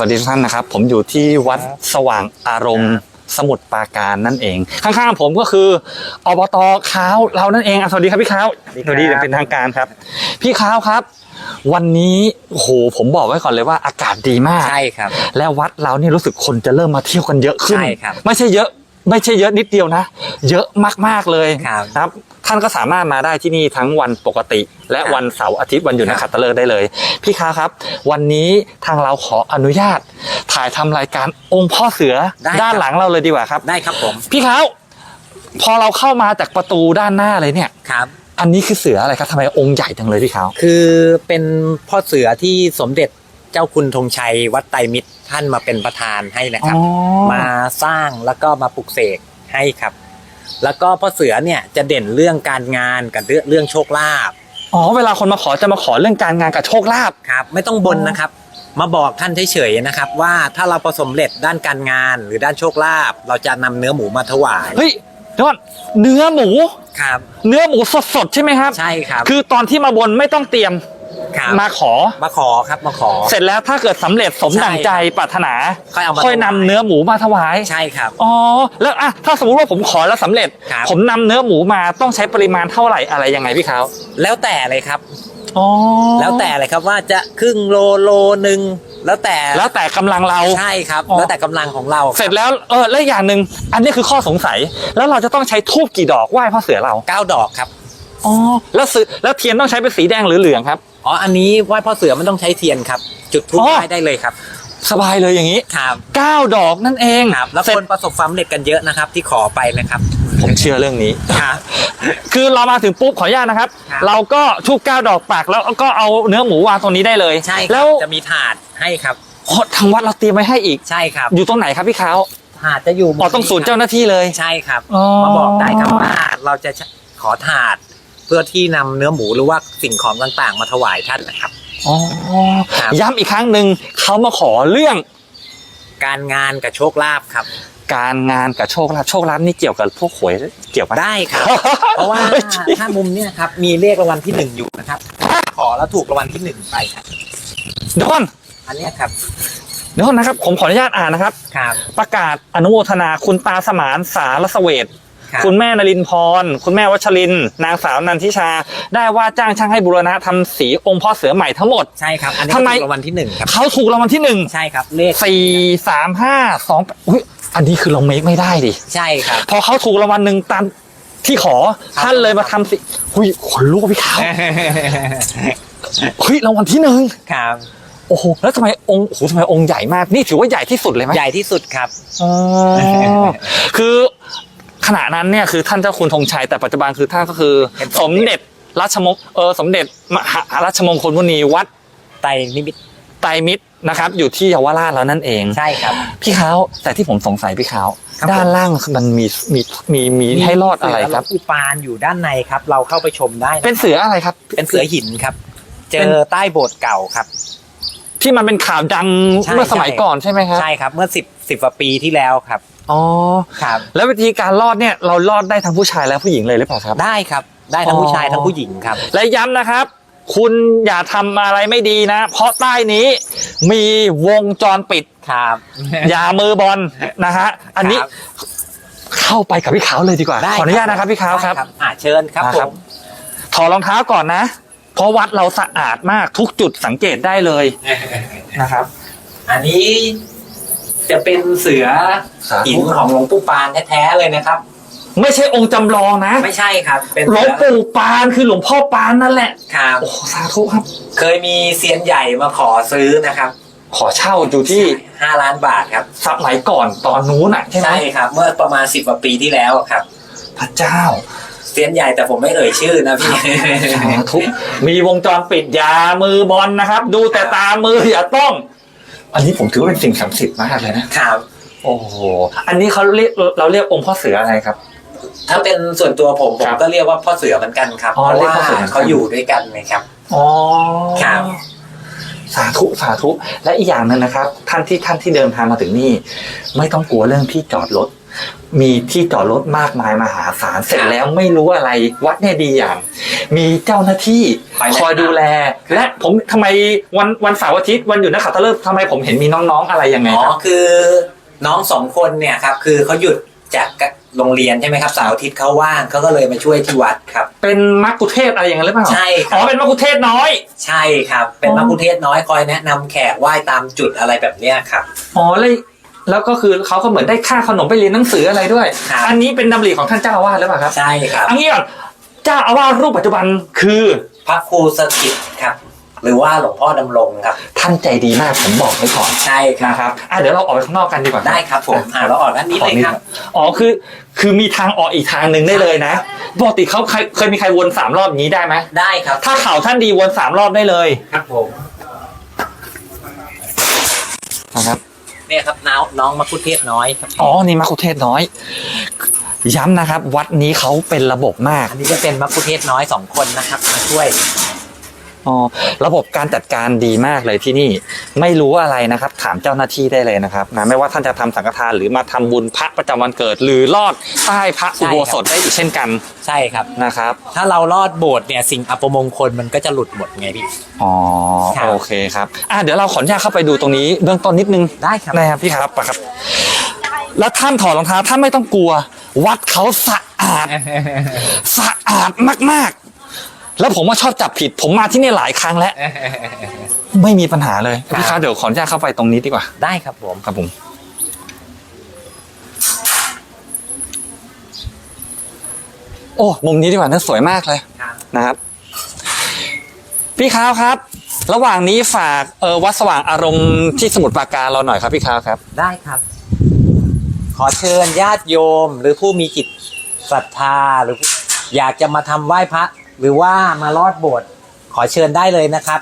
สวัสดีทุกท่านนะครับ ผมอยู่ที่วัดสว่างอารมณ์สมุทรปราการนั่นเอง ข้างๆผมก็คืออบตค้าวเรานั่นเองอะสวัสดีครับพี่ค้าวสวัสดีครับอย่างเป็นทางการครับ พี่ค้าวครับ วันนี้โอ้โหผมบอกไว้ก่อนเลยว่าอากาศดีมากใช่ครับ และวัดเราเนี่ยรู้สึกคนจะเริ่มมาเที่ยวกันเยอะขึ้นใช่ครับไม่ใช่เยอะ ไม่ใช่เยอะนิดเดียวนะ เยอะมากๆเลยครับครับท่านก็สามารถมาได้ที่นี่ทั้งวันปกติ และครับวันเสาร์อาทิตย์วันหยุดครันักบขัตฤกษ์ได้เลย พี่ค้าครับ วันนี้ทางเราขออนุญาต ถ่ายทำรายการองค์พ่อเสือได้ด้านครับหลังเราเลยดีกว่าครับ ได้ครับผมพี่ค้าพอเราเข้ามาจากประตูด้านหน้าเลยเนี่ย ครับ อันนี้คือเสืออะไรครับทำไมองค์ใหญ่จังเลยพี่ค้า คือเป็นพ่อเสือที่สมเด็จ เจ้าคุณธงชัยวัดไตรมิตรท่านมาเป็นประธานให้นะครับมาสร้างแล้วก็มาปลุกเสกให้ครับ แล้วก็พ่อเสือเนี่ยจะเด่นเรื่องการงานกับเรื่องเรื่องโชคลาภอ๋อเวลาคนมาขอจะมาขอเรื่องการงานกับโชคลาภ ครับ ไม่ต้องบนนะครับ มาบอกท่านเฉยๆนะครับ ว่าถ้าเราประสบเร็จด้านการงานหรือด้านโชคลาภเราจะนำเนื้อหมูมาถวายเฮ้ยเดี๋ยวก่อนเนื้อหมู ครับ เนื้อหมูสดๆใช่ไหมครับ ใช่ครับ คือตอนที่มาบนไม่ต้องเตรียม ครับ มาขอ มาขอครับมาขอ เสร็จแล้วถ้าเกิดสำเร็จสมดังใจปรารถนาค่อยเอามาค่อยนำเนื้อหมูมาถวายใช่ครับ อ๋อแล้วอะถ้าสมมติว่าผมขอแล้วสำเร็จ ครับ ผมนำเนื้อหมูมาต้องใช้ปริมาณเท่าไหร่อะไรยังไงพี่เขาแล้วแต่เลยครับ อ๋อแล้วแต่เลยครับว่าจะครึ่งโลโลหนึ่งแล้วแต่แล้วแต่กำลังเรา ใช่ครับ อ๋อ แล้วแต่กำลังของเราเสร็จแล้วเออแล้วอย่างหนึ่งอันนี้คือข้อสงสัย แล้วเราจะต้องใช้ทูบกี่ดอกไหว้พ่อเสือเราเก้าดอกครับ อ๋อแล้วสือแล้วเทียนต้องใช้เป็นสีแดงหรือเหลืองครับ อ๋อ อันนี้ไหว้พ่อเสือมันต้องใช้เทียนครับ จุดทูบอ๋อไหว้ได้เลยครับ สบายเลยอย่างนี้ครับเก้าดอกนั่นเองครับแล้วเสร็จคนประสบความสำเร็จกันเยอะนะครับ ที่ขอไปนะครับ ผมเชื่อเรื่องนี้ ครับ คือเรามาถึงปุ๊บขออนุญาตนะครับ ครับ เราก็ทูบเก้าดอกปักแล้วก็เอาเนื้อหมูวางตรงนี้ได้เลยใช่คแล้รับวจะมีถาดให้ครับโอ้ทางวัดเราเตรียมไว้ให้อีก ใช่ครับอยู่ตรงไหนครับพี่เขาถาดจะอยู่อ๋อต้องศูนย์เจ้าหน้าที่เลย ใช่ครับอ๋อ มาบอกได้ครับว่าเราจะขอถาด เพื่อที่นำเนื้อหมูหรือว่าสิ่งของต่างๆ มาถวายท่านนะครับอ๋อครับย้ำอีกครั้งหนึ่งเขามาขอเรื่องการงานกับโชคลาภครับ การงานกับโชคลาภโชคลาภนี่เกี่ยวกับพวกหวยเกี่ยวปะได้ครับ เพราะว่าเฮ้ยจริงถ้ามุมเนี้ยครับมีเลขรางวัลที่หนึ่งอยู่นะครับ ขอแล้วถูกรางวัลที่หนึ่งไปครับเดี๋ยวก่อนอันเนี้ยครับเดี๋ยวก่อนนะครับ ผมขออนุญาตอ่านนะครับ ครับ ประกาศอนุโมทนาคุณตาสมานสารสเวทรับ คุณแม่นรินทร์พร คุณแม่วัชรินทร์นางสาวนันทิชา ได้ว่าจ้างช่างให้บูรณะทำสีองค์พ่อเสือใหม่ทั้งหมด ใช่ครับ อันนี้ทำไมถูกรางวัลที่หนึ่งครับเขาถูกรางวัลที่หนึ่งใช่ครับ เลขสี่สามห้าสองอุ้ยอันนี้คือเราเมคไม่ได้ดิ ใช่ครับ พอเขาถูกรางวัลหนึ่งตามที่ขอครับท่านเลยมาทำสิหุยขนลุกอะพี่ขาวเฮ้ยรางวัลที่หนึ่งครับโอ้โหแล้วทำไมองค์โอ้โหทำไมองค์ใหญ่มาก นี่ถือว่าใหญ่ที่สุดเลยไหมใหญ่ที่สุดครับอ๋อคือ ขณะนั้นเนี่ยคือท่านเจ้าคุณธงชัยแต่ปัจจุบันคือท่านก็คือเป็นสสมมเด็จเด็จราชมงเออสมเด็จมหาราชมงคลมุนีวัดไตรนิมิตไตรมิตรนะครับอยู่ที่เยาวราชแล้วนั่นเองใช่ครับ พี่เขาแต่ที่ผมสงสัยพี่เขาครับด้านล่างมันมีมีมีมีให้รอดอะไรครับ เสืหลวงอุปานอยู่ด้านในครับ เราเข้าไปชมได้นะเป็นเสืออะไรครับ เป็นเสือหินครับ เจเป็น อใต้โบสถ์เก่าครับ ที่มันเป็นข่าวดังใช่เมื่อสมัยใช่ ก่อนใช่ไหมครับ ใช่ครับเมื่อสิบสิบกว่าปีที่แล้วครับ อ๋อครับ แล้ววิธีการรอดเนี่ยเรารอดได้ทั้งผู้ชายและผู้หญิงเลยหรือเปล่าครับ ได้ครับ ได้ทั้งอ๋อผู้ชายทั้งผู้หญิงครับ และย้ำนะครับ คุณอย่าทำอะไรไม่ดีนะ เพราะใต้นี้มีวงจรปิด ครับ อย่ามือบอลนะฮะ อันนี้ครับเข้าไปกับพี่ขาวเลยดีกว่า ได้ขออนุญาตนะครับพี่ขาวครับ ได้อ่าเชิญครับอ่าผครับ ม ถอดรองเท้าก่อนนะ เพราะวัดเราสะอาดมากทุกจุดสังเกตได้เลยนะครับ อันนี้ จะเป็นเสือสาธุ หินของหลวงปู่ปานแท้ๆเลยนะครับ ไม่ใช่องค์จำลองนะไม่ใช่ครับ เป็นหลวเสืงอปู่ปานคือหลวงพ่อปานนั่นแหละ ครับ โอ้สาธุครับ เคยมีเซียนใหญ่มาขอซื้อนะครับขอเช่าอยู่ที่ห้าล้านบาทครับ สมัยก่อนตอนนู้นอะใช่ไหมใช่ครับ เมื่อประมาณสิบกว่าปีที่แล้วครับ พระเจ้าเซียนใหญ่แต่ผมไม่เอ่ยชื่อนะพี่ สาธุมีวงจรปิดอยามือบอลนะครับ ดูแต่ตามืออย่าต้อง อันนี้ผมถือว่าเป็นสิ่งศักดิ์สิทธิ์มากเลยนะ ครับ โอ้โห อันนี้เขาเรียกเราเรียกองค์พ่อเสืออะไรครับ ถ้าเป็นส่วนตัวผมผคมรับก็เรียกว่าพ่อเสือเหมือนกันครับ อ๋อเพราะเรียกว่าพ่อเสือเหมือนกัน เขาอยู่ด้วยกันนะครับ อ๋อครับ สาธุสาธุ และอีกอย่างหนึงนะครับ ท่านที่ท่านที่เดินทางมาถึงนี่ ไม่ต้องกลัวเรื่องที่จอดรถ มีที่จอดรถมากมายมหาศาล เสร็จแล้วไม่รู้อะไร วัดเนี่ยดีอย่าง มีเจ้าหน้าที่คอยแนะนำคอยดูแล และผมทำไมวันวันเสาร์อาทิตย์วันหยุดนักขัตฤกษ์ทำไมผมเห็นมีน้องๆอะไรยังไงอ๋อครับ คือน้องสองคนเนี่ยครับคือเขาหยุดจากโรงเรียนใช่ไหมครับเสาร์อาทิตย์เขาว่างเขาก็เลยมาช่วยที่วัดครับ เป็นมักคุเทศก์อะไรอย่างนั้นหรือเปล่าใช่ครับอ๋อเป็นมักคุเทศก์น้อย ใช่ครับ เป็นอ๋อมักคุเทศก์น้อยคอยแนะนำแขกไหว้ตามจุดอะไรแบบเนี้ยครับ อ๋อเลยแล้วก็คือเขาก็เหมือนได้ค่าขนมไปเรียนหนังสืออะไรด้วย ครับ อันนี้เป็นดำริของท่านเจ้าอาวาสหรือเปล่าครับใช่ครับอันนี้ก่อน เจ้าอาวาสรูปปัจจุบันคือ พระครูสถิตครับ หรือว่าหลวงพ่อดำรงครับ ท่านใจดีมากผมบอกไว้ก่อนใช่ครับ นะครับอะเดี๋ยวเราออกไปข้างนอกกันดีกว่าได้ครับผมอ่าเราออกด้านนี้เลยครับ อ๋อคือคือมีทางออกอีกทางหนึ่งได้เลยนะปกติเขาเคยเคยมีใครวนสามรอบอย่างนี้ได้ไหมได้ครับถ้าเข่าท่านดีวนสามรอบได้เลยครับผมนะครับ เนี่ยครับน้องน้องมักคุเทศก์น้อยครับอ๋อนี่มัคคุเทศก์น้อย ย้ำนะครับ วัดนี้เขาเป็นระบบมาก อันนี้จะเป็นมักคุเทศก์น้อยสองคนนะครับมาช่วย อ๋อระบบการจัดการดีมากเลยที่นี่ ไม่รู้อะไรนะครับ ถามเจ้าหน้าที่ได้เลยนะครับนะไม่ว่าท่านจะทำสังฆทานหรือมาทำบุญพระประจำวันเกิด หรือลอดใต้พระอุโบสถได้อีกเช่นกัน ใช่ครับนะครับ ถ้าเราลอดโบสถ์เนี่ยสิ่งอัปมงคลมันก็จะหลุดหมดไงพี่อ๋อครับโอเคครับอะเดี๋ยวเราขออนุญาตเข้าไปดูตรงนี้เบื้องต้นนิดนึงได้ครับนะครับพี่ครับไปครับ แล้วท่านถอดรองเท้าท่านไม่ต้องกลัว วัดเขาสะอาดสะอาดมากๆ แล้วผมว่าชอบจับผิด ผมมาที่นี่หลายครั้งแล้ว ไม่มีปัญหาเลยครับ พี่ครับเดี๋ยวขออนุญาตเข้าไปตรงนี้ดีกว่า ได้ครับผม ครับผม โอ้ มุมนี้ดีกว่านะสวยมากเลยครับ นะครับ พี่ค้าวครับ ระหว่างนี้ฝากเออวัดสว่างอารมณ์ที่สมุทรปราการเราหน่อยครับพี่ค้าวครับ ได้ครับ ขอเชิญญาติโยม หรือผู้มีจิตศรัทธาหรืออยากจะมาทำไหว้พระ หรือว่ามาลอดโบสถ์ขอเชิญได้เลยนะครับ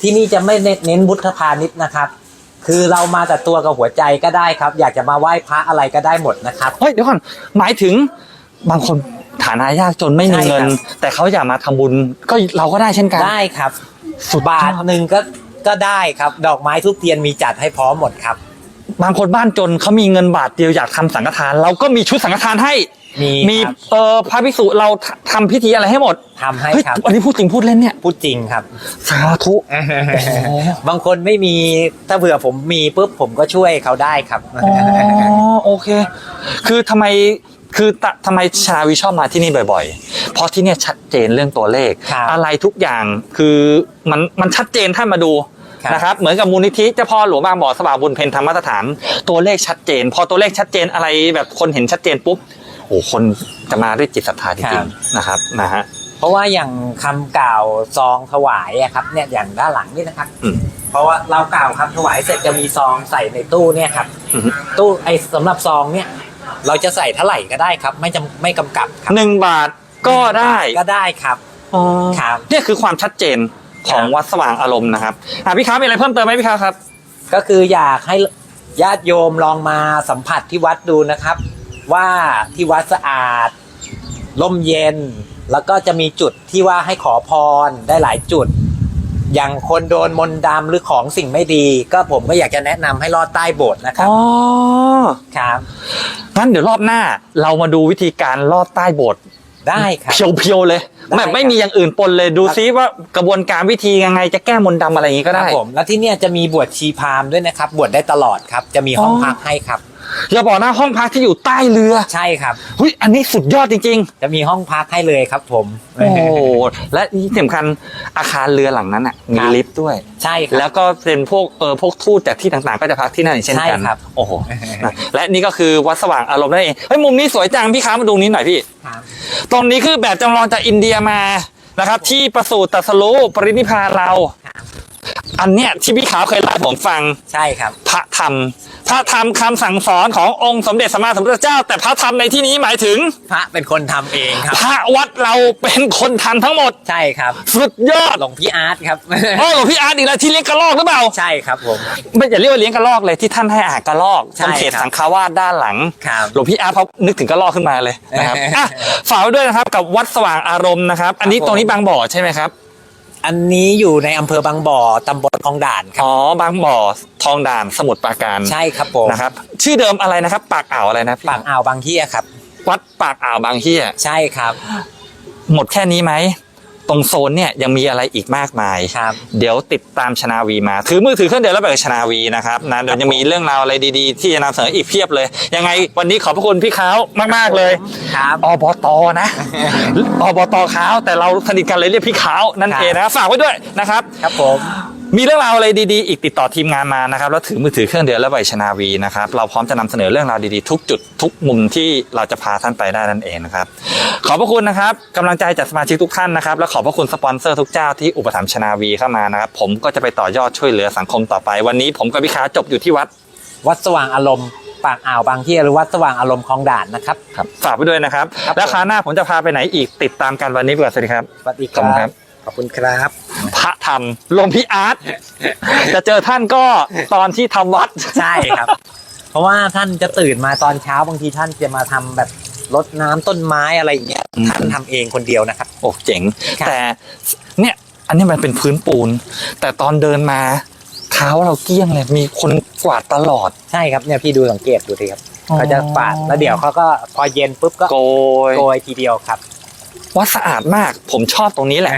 ที่นี่จะไม่เน้นเน้นบุทธพาณิชย์นะครับ คือเรามาแต่ตัวกับหัวใจก็ได้ครับ อยากจะมาไหว้พระอะไรก็ได้หมดนะครับ เฮ้ยเดี๋ยวก่อนหมายถึงบางคนฐานะยากจนไม่มีใช่ครับเงิน แต่เขาอยากมาทำบุญก็เราก็ได้เช่นกัน ได้ครับ สุดบาทยอดหนึ่งก็ก็ได้ครับ ดอกไม้ทุกเทียนมีจัดให้พร้อมหมดครับ บางคนบ้านจนเขามีเงินบาทเดียวอยากทำสังฆทาน เราก็มีชุดสังฆทานให้ มีมีครับเออพระภิกษุเราททำพิธีอะไรให้หมดทำให้เฮ้ยครับอันนี้พูดจริงพูดเล่นเนี่ย พูดจริงครับ สาธุบางคนไม่มีถ้าเผื่อผมมีปุ๊บผมก็ช่วยเขาได้ครับ อ๋อโอเค คือทำไมคือตะทำไมชาวิชอบมาที่นี่บ่อยๆ เพราะที่เนี่ยชัดเจนเรื่องตัวเลข ครับ อะไรทุกอย่างคือมันมันชัดเจนท่านมาดู ครับ นะครับเหมือนกับมูลนิธิเจ้าพ่อหลวงบางบ่อสว่างบุญเพนธรรมมาตรฐาน ตัวเลขชัดเจน พอตัวเลขชัดเจนอะไรแบบคนเห็นชัดเจนปุ๊บโอ้คนจะมาด้วยจิตศรัทธาจริงๆนะครับนะฮะ เพราะว่าอย่างคำกล่าวซองถวายอะครับเนี่ยอย่างด้านหลังนี่นะครับ อืมเพราะว่าเรากล่าวคำถวายเสร็จจะมีซองใส่ในตู้เนี่ยครับอือฮึ ตู้ไอ้สำหรับซองเนี่ย เราจะใส่เท่าไหร่ก็ได้ครับ ไม่จำไม่กำกับครับหนึ่งบาทก็ได้ก็ได้ครับอ๋อครับ เนี่ยคือความชัดเจน ของครับวัดสว่างอารมณ์นะครับอะพี่ค้ามีอะไรเพิ่มเติมไหมพี่ค้าครับ ก็คืออยากให้ญาติโยมลองมาสัมผัสที่วัดดูนะครับ ว่าที่วัดสะอาดร่มเย็น แล้วก็จะมีจุดที่ว่าให้ขอพรได้หลายจุด อย่างคนโดนมนต์ดำหรือของสิ่งไม่ดี ก็ผมก็อยากจะแนะนำให้ลอดใต้โบสถ์นะครับอ๋อครับ งั้นเดี๋ยวรอบหน้าเรามาดูวิธีการลอดใต้โบสถ์ได้ครับ เพียวๆเลย ได้แบบไม่ครับมีอย่างอื่นปนเลยดูซิว่ากระบวนการวิธียังไงจะแก้มนต์ดำอะไรอย่างนี้ก็คได้รับผมแล้วที่เนี่ยจะมีบวชชีพราหมณ์ด้วยนะครับ บวชได้ตลอดครับ จะมีห้องอ๋อพักให้ครับ อย่าบอกนะห้องพักที่อยู่ใต้เรือใช่ครับหุยอันนี้สุดยอดจริงจะมีห้องพักให้เลยครับผมๆโอ้โหและที่สำคัญอาคารเรือหลังนั้นอะมีครับลิฟต์ด้วย ใช่ครับแล้วก็เป็นพวกเออพวกทูตจากที่ต่างๆ ก็จะพักที่นั่นอีกเช่นกันใช่ครับโอ้โหนะและนี่ก็คือวัดสว่างอารมณ์นั่นเองเฮ้ยมุมนี้สวยจังพี่ค้ามาดูนี้หน่อยพี่ครับตรงนี้คือแบบจำลองจากอินเดียมานะครับที่ประสูติตรัสรู้ปรินิพพานเราครับ อันเนี้ยที่พี่ขาวเคยเล่าให้ผมฟัง ใช่ครับ พระธรรม พระธรรมคำสั่งสอนขององค์สมเด็จสัมมาสัมพุทธเจ้า แต่พระธรรมในที่นี้หมายถึง พระเป็นคนทำเองครับ พระวัดเราเป็นคนทำทั้งหมด ใช่ครับสุดยอดหลวงพี่อาร์ตครับโอ้หลวงพี่อาร์ตอีกแล้วที่เลี้ยงกระรอกหรือเปล่าใช่ครับผม ไม่อย่าเรียกว่าเลี้ยงกระรอกเลยที่ท่านให้อาหารกระรอกใช่ตรงเขตครับสังฆาวาสด้านหลังครับหลวงพี่อาร์ตเขานึกถึงกระรอกขึ้นมาเลยนะครับ อะฝากไว้ด้วยนะครับกับวัดสว่างอารมณ์นะครับ อันนี้ครับผม ตรงนี้บางบ่อใช่ไหมครับเออันนี้อยู่ในอำเภอบางบ่อตำบลคลองด่านครับ อ๋อบางบ่อทองด่านสมุทรปราการใช่ครับผมนะครับ ชื่อเดิมอะไรนะครับ ปากอ่าวอะไรนะพี่ปากอ่าวบางเฮียครับ วัดปากอ่าวบางเฮียใช่ครับ หมดแค่นี้ไหม ตรงโซนเนี่ยยังมีอะไรอีกมากมาย ครับ เดี๋ยวติดตามชนาวีมา ถือมือถือเครื่องเดียวแล้วไปกับชนาวีนะครับนะเดี๋ยวจะมีเรื่องราวอะไรดีๆ ที่จะนำเสนออีกเพียบเลย ยังไงวันนี้ขอบพระคุณพี่เขามากๆเลยครับ อบตนะ อบตขาวแต่เราสนิทกันเลยเรียกพี่ขาวนั่นเองนะครับฝากไว้ด้วยนะครับ ครับผม มีเรื่องราวอะไรดีๆ อีกติดต่อทีมงานมานะครับแล้วถือมือถือเครื่องเดียวแล้วใบชนาวีนะครับ เราพร้อมจะนำเสนอเรื่องราวดีๆ ทุกจุดทุกมุมที่เราจะพาท่านไปได้นั่นเองนะครับ ขอบพระคุณนะครับกำลังใจจากสมาชิกทุกท่านนะครับ และขอบพระคุณสปอนเซอร์ทุกเจ้าที่อุปถัมภ์ชนาวีเข้ามานะครับ ผมก็จะไปต่อยอดช่วยเหลือสังคมต่อไป วันนี้ผมกับพี่ขาจบอยู่ที่วัด วัดสว่างอารมณ์ปากอ่าวบางเฮียหรือวัดสว่างอารมณ์คลองด่านนะครับครับฝากไปด้วยนะครับครับ แล้วคราวหน้าผมจะพาไปไหนอีกติดตามกันวันนี้ไปก่อนสวัสดีครับสวัสดีคขอบคุณครัรับบข อบคุณครับ พระธรรมหลวงพี่อาร์ตจะเจอท่านก็ตอนที่ทำวัด ใช่ครับ เพราะว่าท่านจะตื่นมาตอนเช้าบางทีท่านจะมาทำแบบรดน้ำต้นไม้อะไรอย่างเงี้ยอืม ท่านทำเองคนเดียวนะครับ โอ้เจ๋ง ครับ แต่เนี่ย อันนี้มันเป็นพื้นปูน แต่ตอนเดินมาเท้าเราเกลี้ยงเลยมีคนกวาดตลอดใช่ครับเนี่ยพี่ดูสังเกตดูสิครับอ๋อเขาจะปาดแล้วเดี๋ยวเขาก็พอเย็นปุ๊บก็โกยโกยทีเดียวครับ วัดสะอาดมาก ผมชอบตรงนี้แหละ